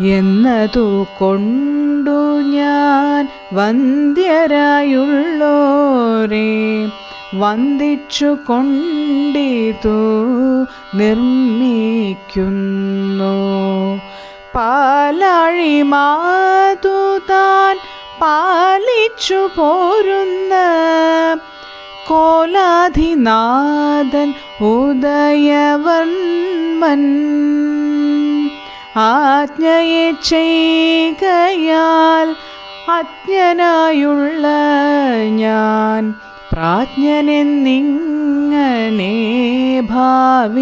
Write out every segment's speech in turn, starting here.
എന്നതു കൊണ്ടു ഞാൻ വന്ധ്യരായുള്ളോരെ. വന്ദിച്ചു കൊണ്ടിതു നിർമ്മിക്കുന്നു. പാലാഴി മാതു താൻ പാലിച്ചു പോരുന്ന കോലാധിനാഥൻ ഉദയവർമ്മൻ. ആജ്ഞയെ അജ്ഞനായുള്ള ഞാൻ പ്രാജ്ഞനെന്നിങ്ങനെ ഭാവിച്ചിപ്പോൾ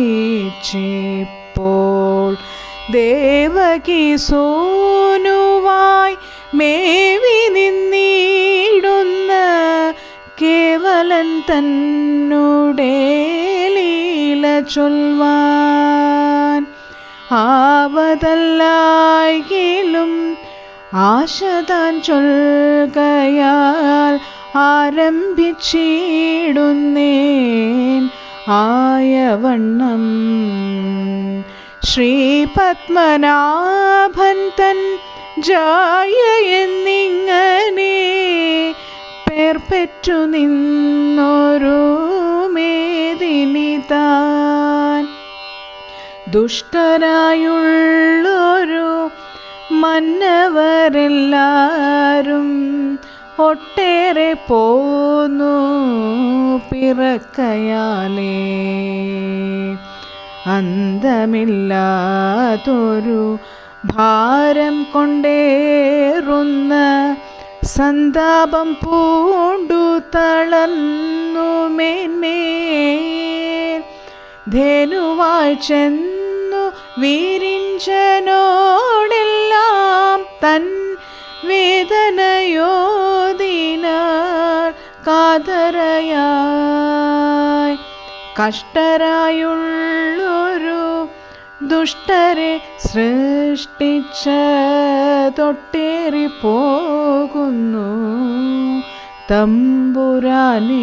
ദേവകി സോനുവായി മേവി നിന്നിടുന്ന കേവലൻ തന്നുടേ ലീല ചൊൽവാൻ. ആവതല്ലായിലും ആശ താൻ ചൊൽകയാൽ ആരംഭിച്ചിടുന്നേൻ ആയവണ്ണം. ശ്രീ പത്മനാഭൻ തൻ ജായ എന്നിങ്ങനെ പേർപ്പെറ്റു പെറ്റു ദുഷ്ടരായുള്ളൊരു മന്നവരെല്ലാരും ഒട്ടേറെ പോന്നു പിറക്കയാലേ. അന്തമില്ലാതൊരു ഭാരം കൊണ്ടേറുന്ന സന്താപം പൂണ്ടു തളന്നു മേന്മേ ധേനുവായി ചെന്നു വീരിഞ്ചനോടെല്ലാം തൻ വേദനയോദിനാൾ കാതരയായി കഷ്ടരായുള്ളൊരു ദുഷ്ടരെ സൃഷ്ടിച്ച തൊട്ടേറി പോകുന്നു തമ്പുരാനേ.